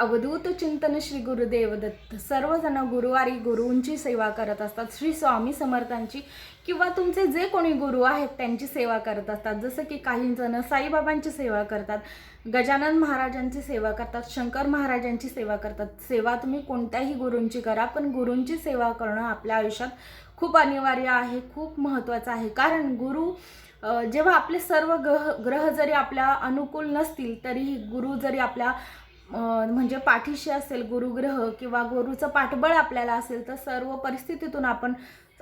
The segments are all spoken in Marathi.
अवधूत चिंतन श्री गुरुदेव दत्त. सर्वजण गुरुवारी गुरूंची सेवा करत असतात. श्री स्वामी समर्थांची किंवा तुमचे जे कोणी गुरु आहेत त्यांची सेवा करत असतात. जसं की काही जण साईबाबांची सेवा करतात गजानन महाराजांची सेवा करतात शंकर महाराजांची सेवा करतात. सेवा तुम्ही कोणत्याही गुरूंची करा पण गुरूंची सेवा करणं आपल्या आयुष्यात खूप अनिवार्य आहे खूप महत्त्वाचं आहे. कारण गुरु जेव्हा आपले सर्व ग्रह ग्रह जरी आपल्या अनुकूल नसतील तरीही गुरु जरी आपल्या म्हणजे पाठीशी असेल गुरुग्रह किंवा गुरुचं पाठबळ आपल्याला असेल तर सर्व परिस्थितीतून आपण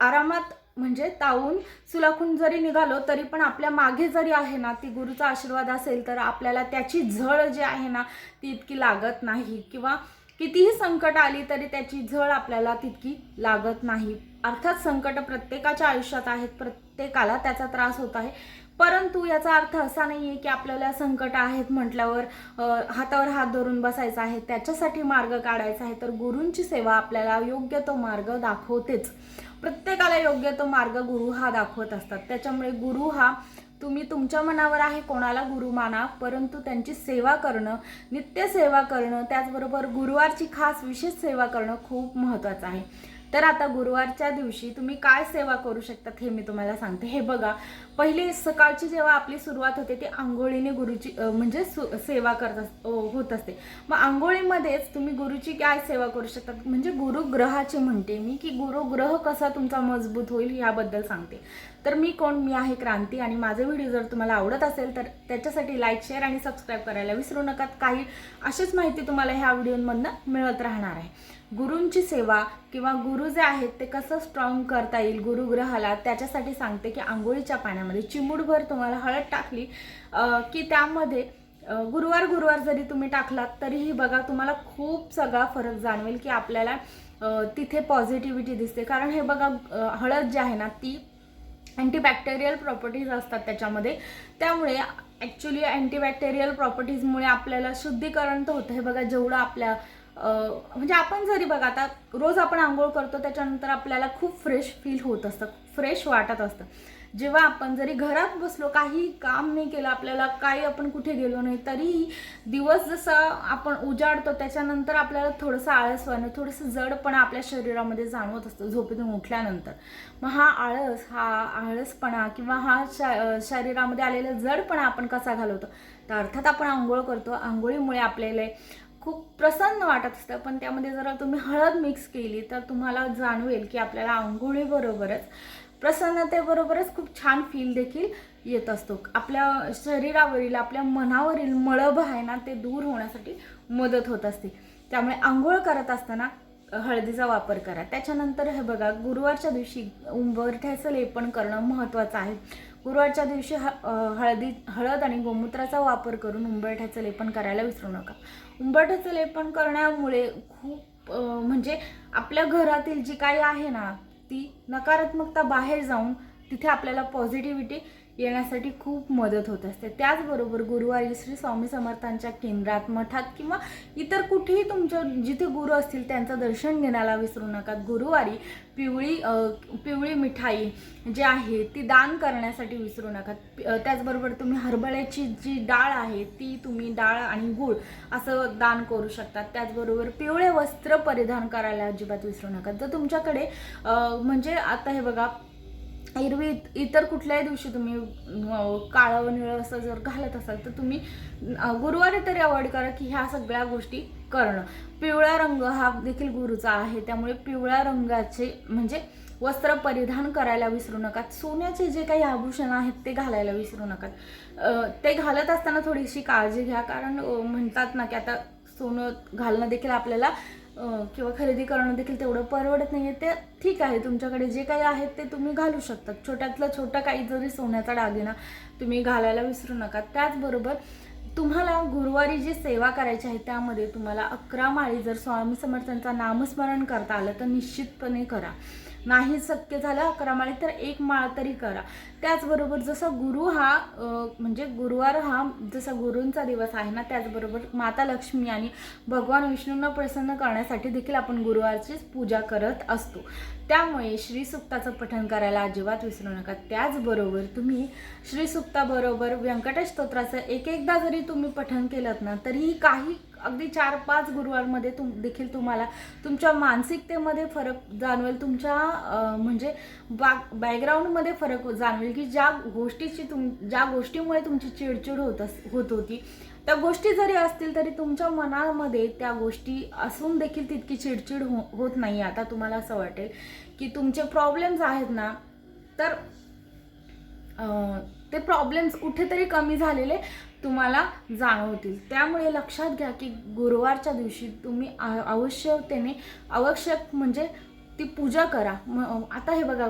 आरामात म्हणजे तावून सुलाखून जरी निघालो तरी पण आपल्या मागे जरी आहे ना ती गुरुचा आशीर्वाद असेल तर आपल्याला त्याची झळ जी आहे ना ती इतकी लागत नाही. किंवा कितीही संकट आली तरी त्याची झळ आपल्याला तितकी लागत नाही. अर्थात संकट प्रत्येकाच्या आयुष्यात आहेत प्रत्येकाला त्याचा त्रास होत आहे. परंतु याचा अर्थ असा नाही आहे की आपल्याला संकट आहेत म्हटल्यावर हातावर हात धरून बसायचा आहे त्याच्यासाठी मार्ग काढायचा आहे तर गुरूंची सेवा आपल्याला योग्य तो मार्ग दाखवतेच. प्रत्येकाला योग्य तो मार्ग गुरु हा दाखवत असतात. त्याच्यामुळे गुरु हा तुम्ही तुमच्या मनावर आहे कोणाला गुरु माना परंतु त्यांची सेवा करणं नित्य सेवा करणं त्याचबरोबर गुरुवारची खास विशेष सेवा करणं खूप महत्त्वाचं आहे. तर आता गुरुवारच्या दिवशी तुम्ही काय सेवा करू शकतात हे मी तुम्हाला सांगते. हे बघा पहिली सकाळची जेव्हा आपली सुरुवात होते ती आंघोळीने गुरुची म्हणजे सु सेवा करत अस- होत असते. मग आंघोळीमध्येच तुम्ही गुरुची काय सेवा करू शकतात? म्हणजे गुरुग्रहाची म्हणते मी की गुरुग्रह कसा तुमचा मजबूत होईल याबद्दल सांगते. तर मी कोण? मी आहे क्रांती आणि माझे व्हिडिओ जर तुम्हाला आवडत असेल तर त्याच्यासाठी लाईक शेअर आणि सबस्क्राईब करायला विसरू नका. काही अशीच माहिती तुम्हाला ह्या व्हिडिओमधनं मिळत राहणार आहे. गुरूंची सेवा किंवा गुरु जे आहेत ते कसं स्ट्रॉंग करता येईल गुरुग्रहाला त्याच्यासाठी सांगते की आंघोळीच्या पाण्यामध्ये चिमूटभर तुम्हाला हळद टाकली की त्यामध्ये गुरुवार गुरुवार जरी तुम्ही टाकलात तरीही बघा तुम्हाला खूप सगळा फरक जाणवेल की आपल्याला तिथे पॉझिटिव्हिटी दिसते. कारण हे बघा हळद जी आहे ना ती अँटीबॅक्टेरियल प्रॉपर्टीज असतात त्याच्यामध्ये. त्यामुळे ॲक्च्युली अँटीबॅक्टेरियल प्रॉपर्टीजमुळे आपल्याला शुद्धीकरण तर होतं. हे बघा जेवढं आपल्या म्हणजे आपण जरी बघा आता रोज आपण आंघोळ करतो त्याच्यानंतर आपल्याला खूप फ्रेश फील होत असतं. फ्रेश वाटत असतं. जेव्हा आपण जरी घरात बसलो काही काम नाही केलं आपल्याला काही आपण कुठे गेलो नाही तरीही दिवस जसा आपण उजाडतो त्याच्यानंतर आपल्याला थोडंसं आळसवाणं थोडंसं जडपणा आपल्या शरीरामध्ये जाणवत असतं झोपेतून उठल्यानंतर. मग हा आळस हा आळसपणा किंवा हा शा शरीरामध्ये आलेला जडपणा आपण कसा घालवतो? तर अर्थात आपण आंघोळ करतो. आंघोळीमुळे आपल्याला खूप प्रसन्न वाटत असतं. पण त्यामध्ये जर तुम्ही हळद मिक्स केली तर तुम्हाला जाणवेल की आपल्याला आंघोळीबरोबरच प्रसन्नतेबरोबरच खूप छान फील देखील येत असतो. आपल्या शरीरावरील आपल्या मनावरील मळब आहे ना ते दूर होण्यासाठी मदत होत असते. त्यामुळे आंघोळ करत असताना हळदीचा वापर करा. त्याच्यानंतर हे बघा गुरुवारच्या दिवशी उंबरठ्याचं लेपन करणं महत्त्वाचं आहे. गुरुवारच्या दिवशी ह हळदी हळद आणि गोमूत्राचा वापर करून उंबरठ्याचं लेपन करायला विसरू नका. उंबरठ्याचं लेपन करण्यामुळे खूप म्हणजे आपल्या घरातील जी काही आहे ना ती नकारात्मकता बाहेर जाऊन तिथे आपल्याला पॉझिटिव्हिटी येण्यासाठी खूप मदत होत असते. त्याचबरोबर गुरुवारी श्री स्वामी समर्थांच्या केंद्रात मठात किंवा इतर कुठेही तुमच्या जिथे गुरु असतील त्यांचं दर्शन घेण्याला विसरू नका. गुरुवारी पिवळी पिवळी मिठाई जी आहे ती दान करण्यासाठी विसरू नका. त्याचबरोबर तुम्ही हरभऱ्याची जी डाळ आहे ती तुम्ही डाळ आणि गूळ असं दान करू शकता. त्याचबरोबर पिवळे वस्त्र परिधान करायला अजिबात विसरू नका. जर तुमच्याकडे म्हणजे आता हे बघा एरवी इतर कुठल्याही दिवशी तुम्ही काळं व निळं असं जर घालत असाल तर तुम्ही गुरुवारी तरी अवॉइड करा की ह्या सगळ्या गोष्टी करणं. पिवळा रंग हा देखील गुरुचा आहे त्यामुळे पिवळ्या रंगाचे म्हणजे वस्त्र परिधान करायला विसरू नका. सोन्याचे जे काही आभूषण आहेत ते घालायला विसरू नका. ते घालत असताना थोडीशी काळजी घ्या कारण म्हणतात ना की आता सोनं घालणं देखील आपल्याला किंवा खरेदी करणं देखील तेवढं परवडत नाही आहे ते ठीक आहे तुमच्याकडे जे काही आहेत ते तुम्ही घालू शकतात. छोट्यातलं छोटा काही जरी सोन्याचा दागिना तुम्ही घालायला विसरू नका. त्याचबरोबर तुम्हाला गुरुवारी जी सेवा करायची आहे त्यामध्ये तुम्हाला अकरा माळी जर स्वामी समर्थांचा नामस्मरण करता आलं तर निश्चितपणे करा. नाही शक्य झालं अकरा माळी तर एक माळ तरी करा. त्याचबरोबर जसं गुरु हा म्हणजे गुरुवार हा जसा गुरूंचा दिवस आहे ना त्याचबरोबर माता लक्ष्मी आणि भगवान विष्णूंना प्रसन्न करण्यासाठी देखील आपण गुरुवारचीच पूजा करत असतो. त्यामुळे श्रीसुक्ताचं पठण करायला अजिबात विसरू नका. त्याचबरोबर तुम्ही श्रीसुक्ताबरोबर व्यंकटेश स्तोत्राचं एक एकदा जरी तुम्ही पठण केलं ना तरीही काही अगदी चार पाच गुरुवारमध्ये तुम देखील तुम्हाला तुमच्या मानसिकतेमध्ये फरक जाणवेल तुमच्या म्हणजे बा बॅकग्राऊंडमध्ये फरक जाणवेल की ज्या गोष्टीची तुम ज्या गोष्टीमुळे तुमची चिडचिड होत अस होत होती त्या गोष्टी जरी असतील तरी तुमच्या मनामध्ये त्या गोष्टी असून देखील तितकी चिडचिड हो होत नाही. आता तुम्हाला असं वाटेल की तुमचे प्रॉब्लेम्स आहेत ना तर ते प्रॉब्लेम्स कुठेतरी कमी झालेले तुम्हाला जाणवतील. त्यामुळे लक्षात घ्या की गुरुवारच्या दिवशी तुम्ही आवश्यकतेने आवश्यक म्हणजे ती पूजा करा. आता हे बघा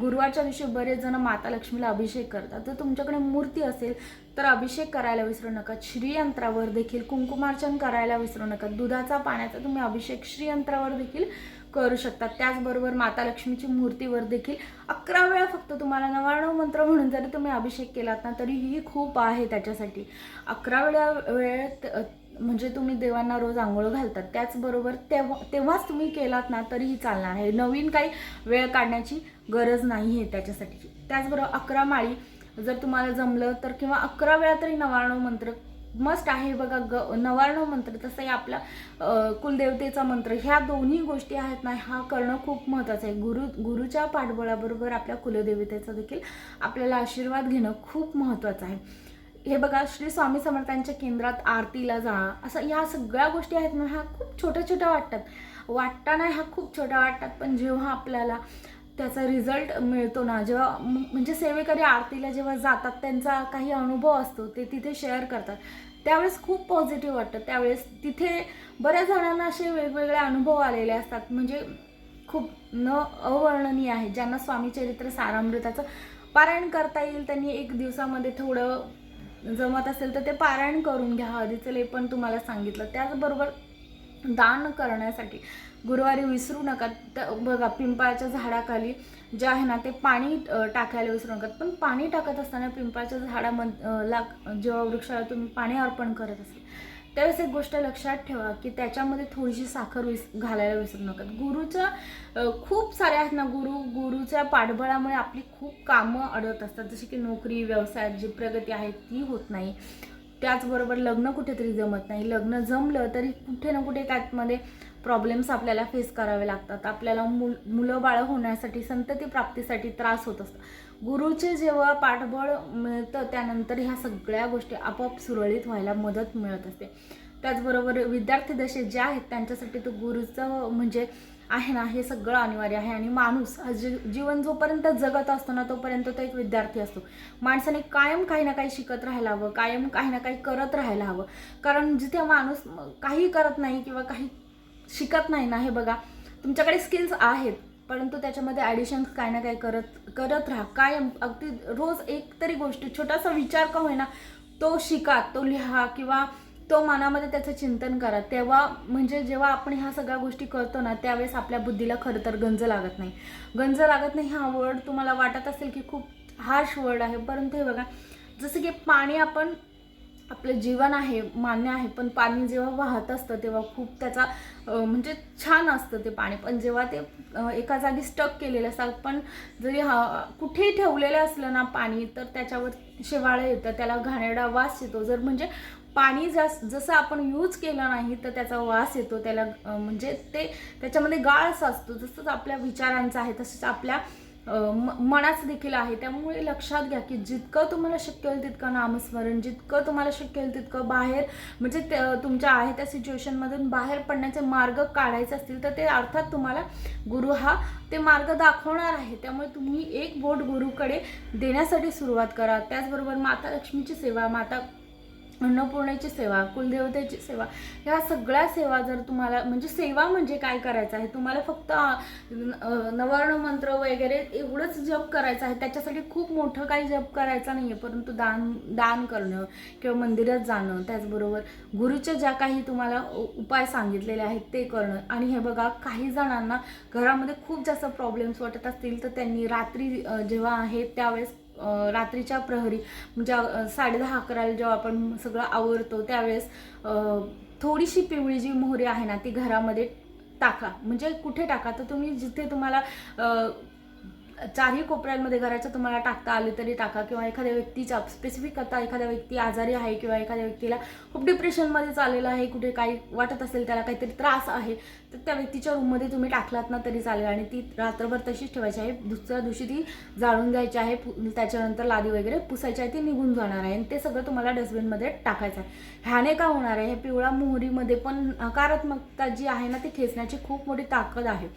गुरुवारच्या दिवशी बरेच जण माता लक्ष्मीला अभिषेक करतात. तर तुमच्याकडे मूर्ती असेल तर अभिषेक करायला विसरू नका. श्रीयंत्रावर देखील कुंकुमार्चन करायला विसरू नका. दुधाचा पाण्याचा तुम्ही अभिषेक श्रीयंत्रावर देखील करू शकता. त्याचबरोबर माता लक्ष्मीची मूर्तीवर देखील अकरा वेळा फक्त तुम्हाला नवाण्णव मंत्र म्हणून जरी तुम्ही अभिषेक केलात ना तरीही खूप आहे त्याच्यासाठी. अकरा वेळा वेळेत म्हणजे तुम्ही देवांना रोज आंघोळ घालतात. त्याचबरोबर तेव्हा तेव्हाच तुम्ही केलात ना तरीही चालणार आहे. नवीन काही वेळ काढण्याची गरज नाही आहे त्याच्यासाठी. त्याचबरोबर अकरा माळी जर तुम्हाला जमलं तर किंवा अकरा वेळा तरी नवाण्णव मंत्र मस्ट आहे बघा ग. नवारणव मंत्र तसंही आपला कुलदेवतेचा मंत्र ह्या दोन्ही गोष्टी आहेत ना हा करणं खूप महत्त्वाचं आहे. गुरु गुरुच्या पाठबळाबरोबर आपल्या कुलदेवतेचा देखील आपल्याला आशीर्वाद घेणं खूप महत्त्वाचं आहे. हे बघा श्री स्वामी समर्थांच्या केंद्रात आरतीला जा असं ह्या सगळ्या गोष्टी आहेत ना ह्या खूप छोट्या छोट्या वाटतात. वाटताना ह्या खूप छोट्या वाटतात पण जेव्हा आपल्याला त्याचा रिझल्ट मिळतो ना. जेव्हा म्हणजे सेवेकरी आरतीला जेव्हा जातात त्यांचा काही अनुभव असतो ते तिथे शेअर करतात. त्यावेळेस खूप पॉझिटिव्ह वाटतं. त्यावेळेस तिथे बऱ्याच जणांना असे वेगवेगळे अनुभव आलेले असतात. म्हणजे खूप न अवर्णनीय आहे. ज्यांना स्वामी चरित्र सारामृताचं पारायण करता येईल त्यांनी एक दिवसामध्ये थोडं जमत असेल तर ते पारायण करून घ्या. हळदीचं लेपन तुम्हाला सांगितलं. त्याचबरोबर दान करण्यासाठी. गुरुवारी विसरू नका. तर बघा पिंपळाच्या झाडाखाली जे आहे ना ते पाणी टाकायला विसरू नका. पण पाणी टाकत असताना पिंपळाच्या झाडाम ला जेव्हा वृक्षाला तुम्ही पाणी अर्पण करत असाल त्यावेळेस एक गोष्ट लक्षात ठेवा की त्याच्यामध्ये थोडीशी साखर विस घालायला विसरू नका. गुरुच्या खूप साऱ्या आहेत ना गुरु गुरुच्या पाठबळामुळे आपली खूप कामं अडत असतात. जशी की नोकरी व्यवसायात जी प्रगती आहे ती होत नाही. त्याचबरोबर लग्न कुठेतरी जमत नाही. लग्न जमलं तरी कुठे ना कुठे त्यातमध्ये प्रॉब्लेम्स आपल्याला फेस करावे लागतात. आपल्याला मुल मुलं बाळं होण्यासाठी संतती प्राप्तीसाठी त्रास होत असतात. गुरुचे जेव्हा पाठबळ मिळतं त्यानंतर ह्या सगळ्या गोष्टी आपोआप सुरळीत व्हायला मदत मिळत असते. त्याचबरोबर विद्यार्थी दशे जे आहेत त्यांच्यासाठी तो गुरुचं म्हणजे आहे ना हे सगळं अनिवार्य आहे. आणि माणूस हा जी जीवन जोपर्यंत जगत असतो ना तोपर्यंत तो एक विद्यार्थी असतो. माणसाने कायम काही ना काही शिकत राहायला हवं कायम काही ना काही करत राहायला हवं. कारण जिथे माणूस काही करत नाही किंवा काही शिकत नाही ना हे बघा. तुमच्याकडे स्किल्स आहेत परंतु त्याच्यामध्ये ॲडिशन्स काही ना काही करत करत राहा. काय अगदी रोज एक तरी गोष्ट छोटासा विचार का होईना तो शिका तो लिहा किंवा तो मनामध्ये त्याचं चिंतन करा. तेव्हा म्हणजे जेव्हा आपण ह्या सगळ्या गोष्टी करतो ना त्यावेळेस आपल्या बुद्धीला खरं तर गंज लागत नाही. गंज लागत नाही हा वर्ड तुम्हाला वाटत असेल की खूप हार्श वर्ड आहे परंतु हे बघा जसं की पाणी आपण आपलं जीवन आहे मान्य आहे पण पाणी जेव्हा वाहत असतं तेव्हा खूप त्याचा म्हणजे छान असतं ते पाणी. पण जेव्हा ते एका जागी स्टक केलेलं असतात पण जरी हा कुठेही ठेवलेलं असलं ना पाणी तर त्याच्यावर शेवाळं येतं त्याला घाणेरडा वास येतो. जर म्हणजे पाणी जास्त जसं आपण यूज केलं नाही तर त्याचा वास येतो त्याला म्हणजे ते त्याच्यामध्ये गाळ असतो जसंच आपल्या विचारांचा आहे तसंच आपल्या मनाचं देखील आहे. त्यामुळे लक्षात घ्या की जितकं तुम्हाला शक्य होईल तितकं नामस्मरण जितकं तुम्हाला शक्य होईल तितकं बाहेर म्हणजे त्या- तुमच्या आहे त्या सिच्युएशनमधून बाहेर पडण्याचे मार्ग काढायचे असतील तर ते अर्थात तुम्हाला गुरु हा ते मार्ग दाखवणार आहे. त्यामुळे तुम्ही एक बोट गुरुकडे देण्यासाठी सुरुवात करा. त्याचबरोबर माता लक्ष्मीची सेवा माता अन्नपूर्णेची सेवा कुलदेवतेची सेवा ह्या सगळ्या सेवा जर तुम्हाला म्हणजे सेवा म्हणजे काय करायचं आहे? तुम्हाला फक्त नवर्ण मंत्र वगैरे एवढंच जप करायचं आहे. त्याच्यासाठी खूप मोठं काही जप करायचं नाही आहे परंतु दान दान करणं किंवा मंदिरात जाणं त्याचबरोबर गुरुच्या ज्या काही तुम्हाला उपाय सांगितलेले आहेत ते करणं. आणि हे बघा काही जणांना घरामध्ये खूप जास्त प्रॉब्लेम्स वाटत असतील तर त्यांनी रात्री जेव्हा आहे त्यावेळेस रात्रीच्या प्रहरी म्हणजे साडेदहा अकराला जेव्हा आपण सगळं आवरतो त्यावेळेस थोडीशी पिवळी जी मोहरी आहे ना ती घरामध्ये टाका. म्हणजे कुठे टाका? तर तुम्ही जिथे तुम्हाला चारही कोपऱ्यांमध्ये घराच्या तुम्हाला टाकता आले तरी टाका किंवा एखाद्या व्यक्तीच्या स्पेसिफिक आता एखाद्या व्यक्ती आजारी आहे किंवा एखाद्या व्यक्तीला खूप डिप्रेशनमध्ये चाललेलं आहे कुठे काही वाटत असेल त्याला काहीतरी त्रास आहे तर त्या व्यक्तीच्या रूममध्ये तुम्ही टाकलात ना तरी चालेल आणि ती रात्रभर तशीच ठेवायची आहे. दुसऱ्या दिवशी ती जाळून द्यायची आहे पु- त्याच्यानंतर लादी वगैरे पुसायची आहे ती निघून जाणार आहे आणि ते सगळं तुम्हाला डस्टबिनमध्ये टाकायचं आहे. ह्याने का होणार आहे? हे पिवळा मोहरीमध्ये पण नकारात्मकता जी आहे ना ती खेचण्याची खूप मोठी ताकद आहे.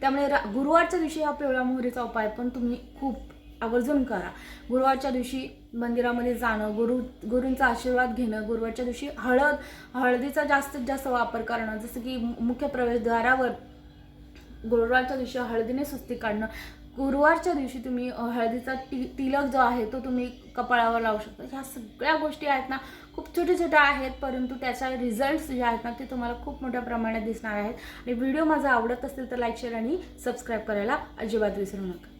त्यामुळे रा गुरुवारच्या दिवशी हा पिवळ्या मोहरीचा उपाय पण तुम्ही खूप आवर्जून करा. गुरुवारच्या दिवशी मंदिरामध्ये जाणं गुरु गुरूंचा आशीर्वाद घेणं गुरुवारच्या दिवशी हळद हळदीचा जास्तीत जास्त वापर करणं जसं की मुख्य प्रवेशद्वारावर गुरुवारच्या दिवशी हळदीने सुस्ती काढणं गुरुवारच्या दिवशी तुम्ही हळदीचा ति तिलक जो आहे तो तुम्ही कपाळावर लावू शकता. ह्या सगळ्या गोष्टी आहेत ना खूप छोट्या छोट्या आहेत परंतु त्याचा रिझल्ट्स जे आहेत ना ते तुम्हाला खूप मोठ्या प्रमाणात दिसणार आहेत. आणि व्हिडिओ माझा आवडत असेल तर लाईक शेअर आणि सबस्क्राईब करायला अजिबात विसरू नका.